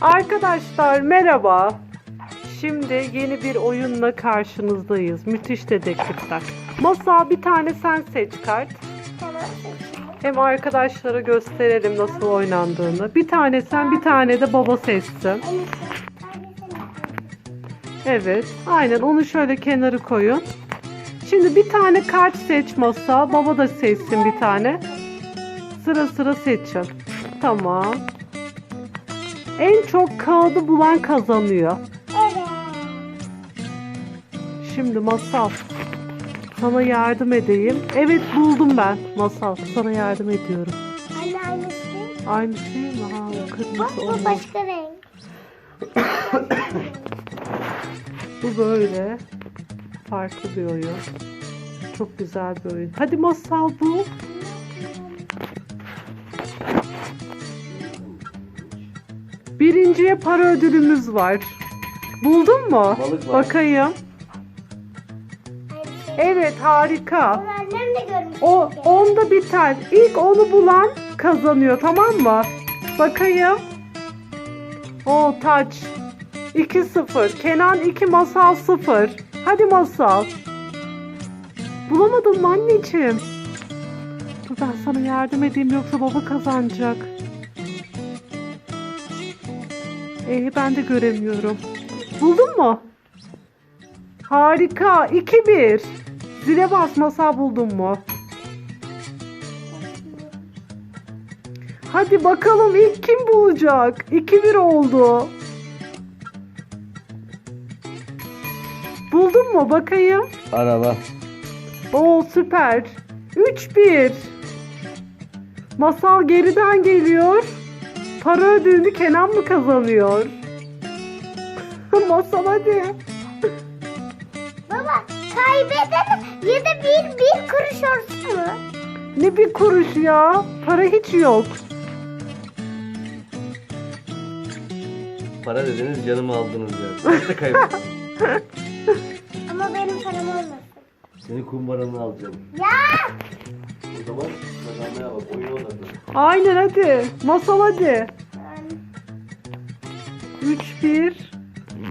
Arkadaşlar merhaba. Şimdi yeni bir oyunla karşınızdayız. Müthiş dedektifler. Masa bir tane sen seç kart. Hem arkadaşlara gösterelim nasıl oynandığını. Bir tane sen bir tane de baba seçsin. Evet. Aynen onu şöyle kenarı koyun. Şimdi bir tane kart seç masa. Baba da seçsin bir tane. Sıra sıra seçin. Tamam. En çok kağıdı bulan kazanıyor. Evet. Şimdi masal. Sana yardım edeyim. Evet buldum ben. Masal. Sana yardım ediyorum. Anne aynısı. Aynı şey mi? Ha, o Bak kırmızı bu olmaz. başka renk. Bu böyle. Farklı bir oyun. Çok güzel bir oyun. Hadi masal bu. Birinciye para ödülümüz var. Buldun mu? Balık var. Bakayım. Evet harika. Onu annem de görmüş. O onda biter. İlk onu bulan kazanıyor tamam mı? Bakayım. O taç. 2-0. Kenan 2 masal 0. Hadi masal. Bulamadın mı anneciğim? Dur ben sana yardım edeyim yoksa baba kazanacak. Ee, ben de göremiyorum. Buldun mu? Harika. 2-1. Zile bas masal buldun mu? Hadi bakalım ilk kim bulacak? 2-1 oldu. Buldun mu? Bakayım. Araba. Oo süper. 3-1. Masal geriden geliyor. Para ödülünü Kenan mı kazanıyor? Masal hadi. Baba kaybeden ya da bir bir kuruş olsun mu? Ne bir kuruş ya. Para hiç yok. Para dediniz canımı aldınız ya. Kaçta kaybettim? Ama benim param olmasın. Seni kumbaranı alacağım. Ya! O zaman kazanmaya bak. Oyun oynadı. Aynen hadi. Masal hadi. Yani 3-1.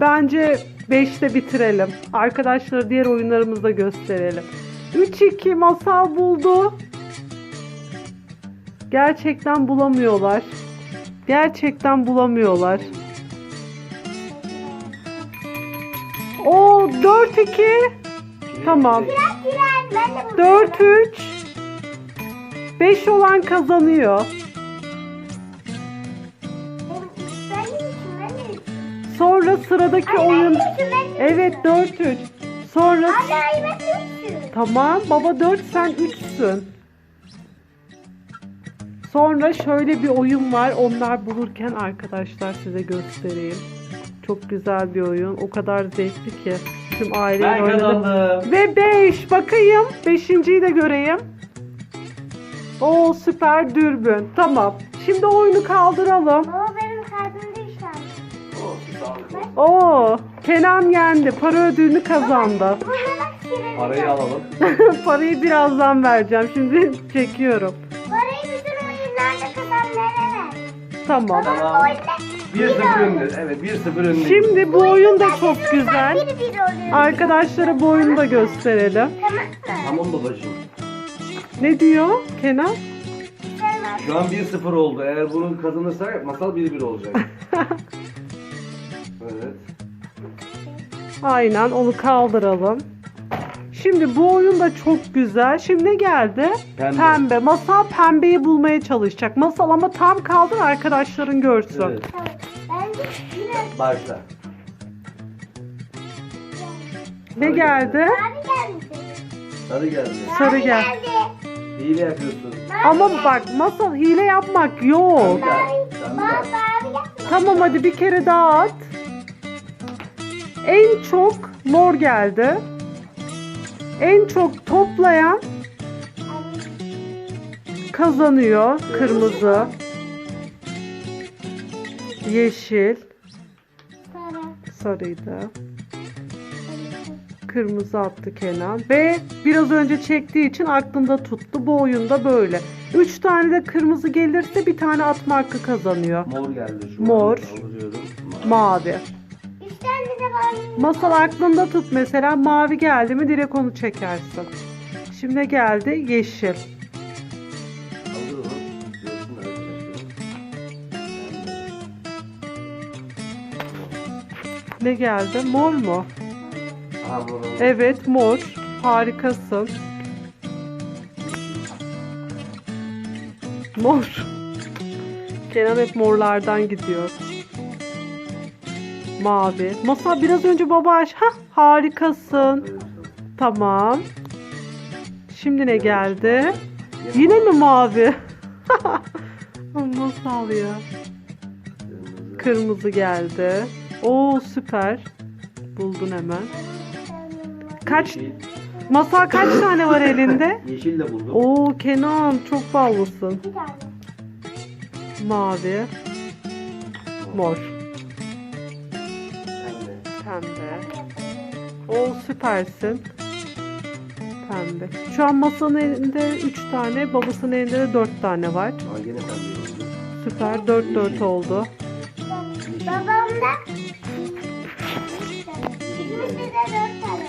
Bence 5'te bitirelim. Arkadaşlara diğer oyunlarımızı da gösterelim. 3-2 masal buldu. Gerçekten bulamıyorlar. Gerçekten bulamıyorlar. O 4-2. Tamam. Biraz girer. Ben de bunu 4-3. 5 olan kazanıyor. Ben de için, ben de için. Sonra sıradaki Ay, ben oyun. de için, ben de için. Evet 4-3. Sonra Anne ay ben de için. Tamam baba 4 sen 3'sün. Sonra şöyle bir oyun var. Onlar bulurken arkadaşlar size göstereyim. Çok güzel bir oyun. O kadar zevkli ki. Tüm aileyle Ben oynadık. kazandım. Ve 5 bakayım. Beşinciyi de göreyim. Oo süper dürbün. Tamam. Şimdi oyunu kaldıralım. Baba benim kalbimde işaret. Oh, ol. Oo Kenan yendi. Para ödülünü kazandı. Parayı alalım. Parayı birazdan vereceğim. Şimdi çekiyorum. Parayı bütün oyunlarda kazanlara ver. Tamam. Baba oyunda 1-0 önde. Evet 1-0 önde. Şimdi bu oyun da çok güzel. Arkadaşlara bu oyunu da gösterelim. Tamam mı? Tamam babacığım. Ne diyor Kenan? Şu an 1-0 oldu. Eğer bunu kazanırsak masal 1-1 olacak. evet. Aynen onu kaldıralım. Şimdi bu oyun da çok güzel. Şimdi ne geldi? Pembe. Masal pembeyi bulmaya çalışacak. Masal ama tam kaldır arkadaşların görsün. Evet. Başla. Ne geldi? mavi geldi. Sarı geldi. Sarı Mavi gel. Hile yapıyorsun. Ama geldi. bak masal hile yapmak yok. Sen bir geldi. Tamam hadi bir kere daha at. En çok mor geldi. En çok toplayan kazanıyor. Kırmızı, yeşil, Sarı. Sarıydı. Kırmızı attı Kenan. Ve biraz önce çektiği için aklında tuttu. Bu oyunda böyle. Üç tane de kırmızı gelirse bir tane atma hakkı kazanıyor. Mor geldi şu Mor. an. Alıyorum. Mavi. Üç tane de var. Masal aklında tut mesela mavi geldi mi direkt onu çekersin. Şimdi geldi? Yeşil. Ne geldi? Mor mu? Mor. Evet mor. Harikasın. Mor. Kenan hep morlardan gidiyor. Mavi. Masa biraz önce baba aç. Hah harikasın. Tamam. Şimdi ne geldi? Yine mi mavi? Masal ya. Kırmızı geldi. Oo süper. Buldun hemen. Kaç Yeşil. Masal kaç tane var elinde? Yeşil de buldum. Oo Kenan çok ballısın. Bir tane. Mavi, mor, Pembe. pembe. Oo süpersin. Pembe. Şu an masanın elinde 3 tane, babasının elinde de 4 tane var. Aa gene pembe oldu. Süper 4 4 oldu. Babam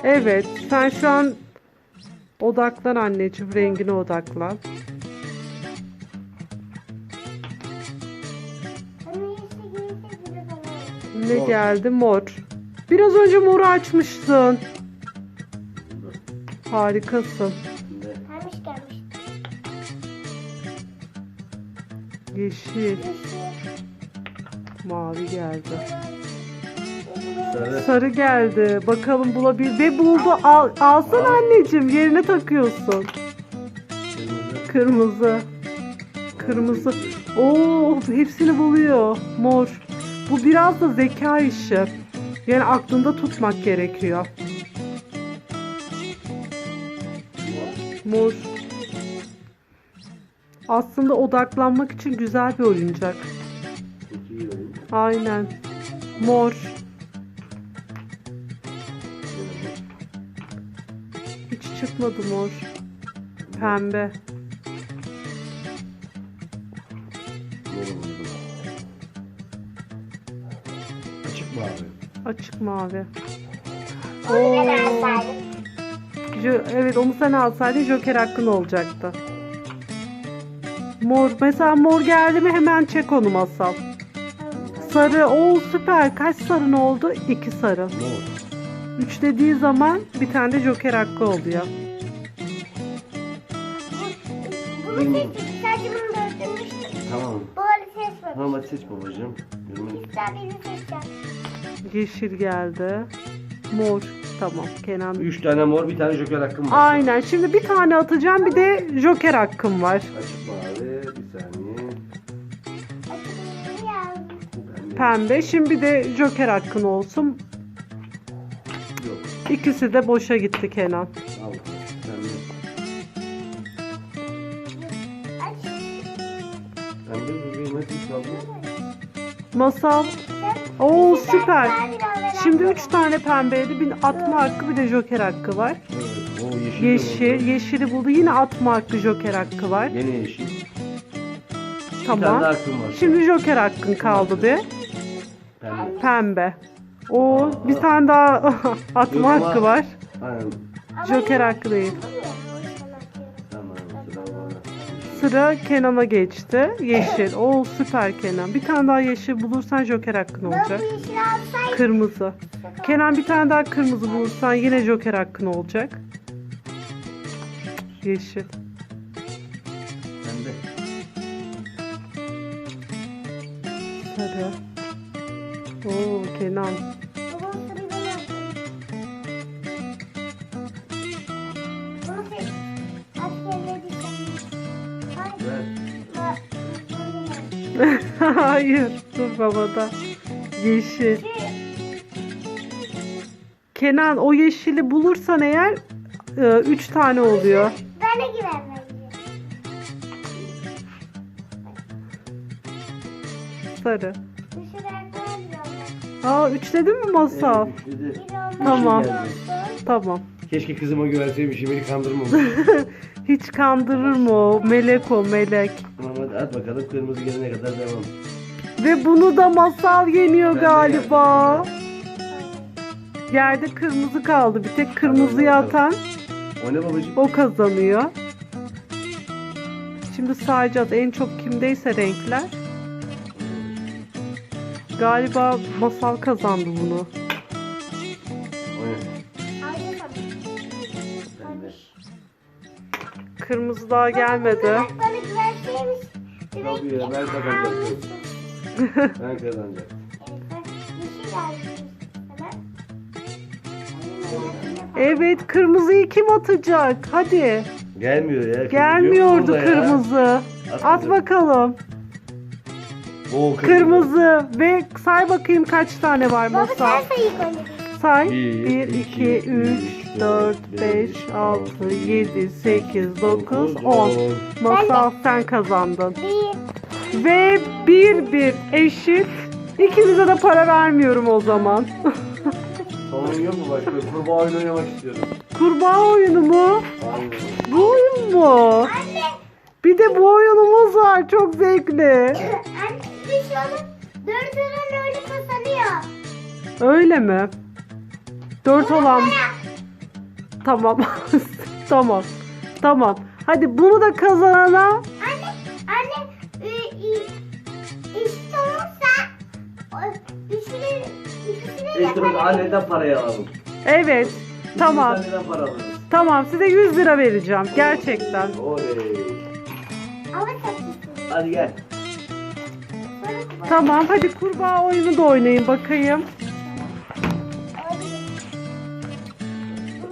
Evet, sen şu an odaklan anneciğim, rengine odaklan. Ne Mor. geldi? Mor. Biraz önce moru açmıştın. Harikasın. Gelmiş gelmiş. Yeşil. mavi geldi. Sarı. Geldi. Bakalım bulabil ve buldu. Al, alsana anneciğim. Yerine takıyorsun. Kırmızı. Kırmızı. Oo, hepsini buluyor. Mor. Bu biraz da zeka işi. Yani aklında tutmak gerekiyor. Mor. Aslında odaklanmak için güzel bir oyuncak. Aynen. Mor. çıkmadı mor. Pembe. Açık mavi. Açık mavi. Onu evet onu sen alsaydın Joker hakkın olacaktı. Mor. Mesela mor geldi mi hemen çek onu masal. Sarı. Oo süper. Kaç sarın oldu? İki sarı. Ne? 3 dediği zaman bir tane de joker hakkı oluyor. Bunu Tamam. Tamam hadi seç babacığım. Yürümün. Yeşil geldi. Mor. Tamam Kenan. 3 tane mor bir tane joker hakkım var. Aynen. Şimdi bir tane atacağım bir de joker hakkım var. Açık mavi bir saniye. Açık mavi Pembe. Şimdi bir de joker hakkın olsun. İkisi de boşa gitti Kenan. Pembe. Bebeğim hadi. Masal. Oo süper. Şimdi baba. 3 tane pembeydi. Bir atma hakkı bir de Joker hakkı var. Evet. O yeşil. de Yeşil. oldu. Yeşili buldu. Yine atma hakkı Joker hakkı var. Gene yeşil. Bir tane Tamam. daha hakkım var. Şimdi Joker hakkın kaldı bir. Pembe. Pembe. O bir tane daha atma Yok hakkı var. Aynen. Joker hakkı değil. Tamam. Sıra bana. Sıra Kenan'a geçti. Yeşil. Oo süper Kenan. Bir tane daha yeşil bulursan Joker hakkın olacak. alsaydım. Kırmızı. Kenan bir tane daha kırmızı bulursan yine Joker hakkın olacak. Yeşil. Pembe. Sarı. Oo Kenan. Hayır. Dur babada. Yeşil. Kenan o yeşili bulursan eğer 3 tane oluyor. Ben de güven bence. Sarı. Aa 3 dedin mi masal? Tamam. Tamam. Keşke kızıma güvenseymişim beni kandırmamış. Hiç kandırır mı o? Melek o melek. Tamam hadi at bakalım kırmızı gelene kadar devam. Ve bunu da masal yeniyor Ben de galiba. Yerde kırmızı kaldı. Bir tek kırmızıyı bakalım. atan O ne babacığım? o kazanıyor. Şimdi sayacağız. En çok kimdeyse renkler. Galiba masal kazandı bunu. Kırmızı daha gelmedi. Bana güvenseymiş. Tabii ya, ben kazanacaktım. Ben kazanacağım. Evet kırmızıyı kim atacak? Hadi. Gelmiyor ya. kırmızı yok Gelmiyordu burada ya. kırmızı. At bakalım. Oo, Kırmızı ve say bakayım kaç tane var Baba sen sayı. Say. Bir, 1, iki, 2, 3, üç, 4, dört, 5, beş, 6, altı, 7, 8, 9, dokuz, 10. on. Masal sen kazandın. Ve 1 1 eşit. İkinize de para vermiyorum o zaman. Yok mu başka? Kurbağa oyunu oynamak istiyorum. Kurbağa oyunu mu? Aynen. Bu oyun mu? Anne. Bir de bu oyunumuz var. Çok zevkli. Anne bir şey olur. Dört olan öyle kazanıyor. Öyle mi? 4 olan. Tamam. tamam. Tamam. Hadi bunu da kazanana Anne, anne, e, e, eşit olursa o, üçünü, ikisini İlk turda yaparım. anneden parayı alalım. Evet. Tamam. Anneden para alırız. Tamam size 100 lira vereceğim. Gerçekten. Oley. Hadi gel. Sonra. Tamam hadi kurbağa oyunu da oynayın bakayım.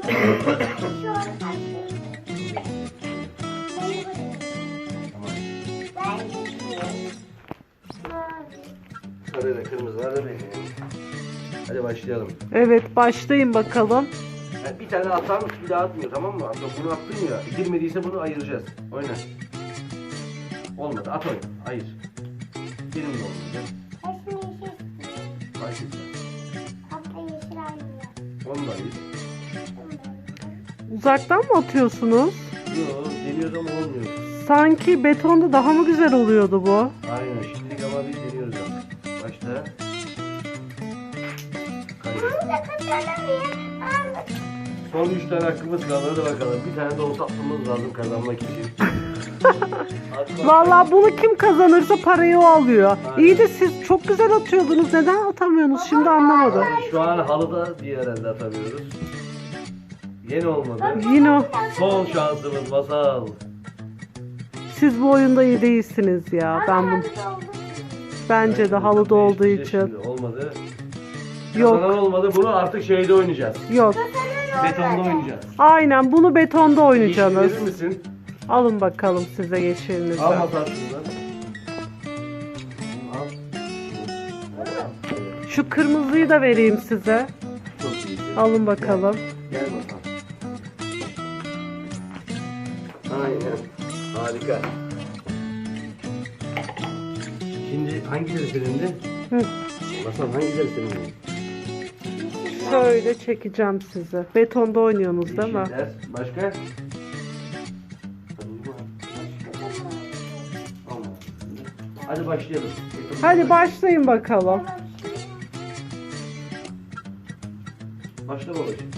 Şu an karşıyım. Ben geçeyim. Sarı ve kırmızılar da benim. Hadi başlayalım. Evet başlayın bakalım. Yani bir tane atan bir daha atmıyor tamam mı? Atıyorum bunu attın ya. Girmediyse bunu ayıracağız. Oyna. Olmadı at oyna. Ayır. Benim de olmayacak. Uzaktan mı atıyorsunuz? Yok deniyoruz ama olmuyor. Sanki betonda daha mı güzel oluyordu bu? Aynen şimdilik ama biz deniyoruz da kazanamıyor. Aldık. Son 3 tane hakkımız kaldı. Hadi bakalım. Bir tane de olsa atmamız lazım kazanmak için. Vallahi bunu kim kazanırsa parayı o alıyor. Aynen. İyi de siz çok güzel atıyordunuz. Neden atamıyorsunuz? Şimdi anlamadım. Şu an halıda bir herhalde atamıyoruz. Yine olmadı. Yine Son şansımız masal. siz bu oyunda iyi değilsiniz ya. Ben bunu bence de halıda olduğu için. şimdi Olmadı. Yok. Kazanan olmadı. Bunu artık şeyde oynayacağız. Yok. Betonda oynayacağız. Aynen bunu betonda Yeşil oynayacaksınız. verir misin? Alın bakalım size yeşilinizi. Al masal şundan. Al. Şu kırmızıyı da vereyim size. Çok iyi. Alın bakalım. Harika. Şimdi hangileri senin de? Hı. Masal hangileri senin de? Şöyle çekeceğim sizi. Betonda oynuyorsunuz değil mi? Yeşiller. Başka? Hadi uyuma. Tamam. Hadi başlayalım. Hadi başlayın bakalım. Başla babacığım.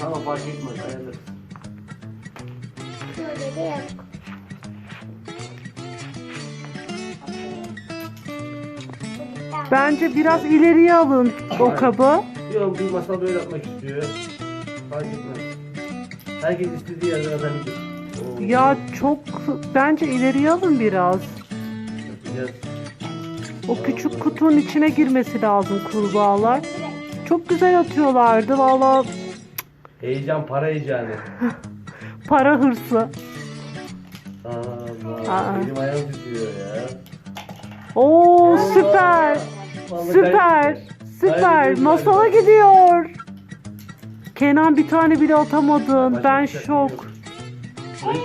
Tamam fark etmez. Ayarlarız. Şöyle de yok. Bence biraz ileriye alın o kabı. Yok bir masal böyle yapmak istiyor. Fark etmez. Herkes istediği yerden atabilir. Oo, Ya çok bence ileriye alın biraz. yapacağız. O küçük kutunun içine girmesi lazım kurbağalar. Çok güzel atıyorlardı. Valla Heyecan para heyecanı. para hırsı. Aa. Benim ayağım titriyor ya. Oo süper. Vallahi Süper. kaybettim. Süper. Masala gidiyor. Kenan bir tane bile atamadın. Başka Ben bir şey şok. yok.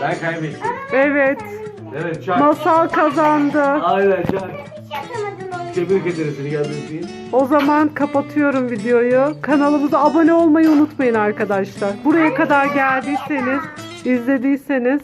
Ben kaybettim. Evet. Evet çak. Masal kazandı. Aynen çak. Hiç yapamadım onu. Tebrik ederim seni geldiğin için. O zaman kapatıyorum videoyu. Kanalımıza abone olmayı unutmayın arkadaşlar. Buraya kadar geldiyseniz, izlediyseniz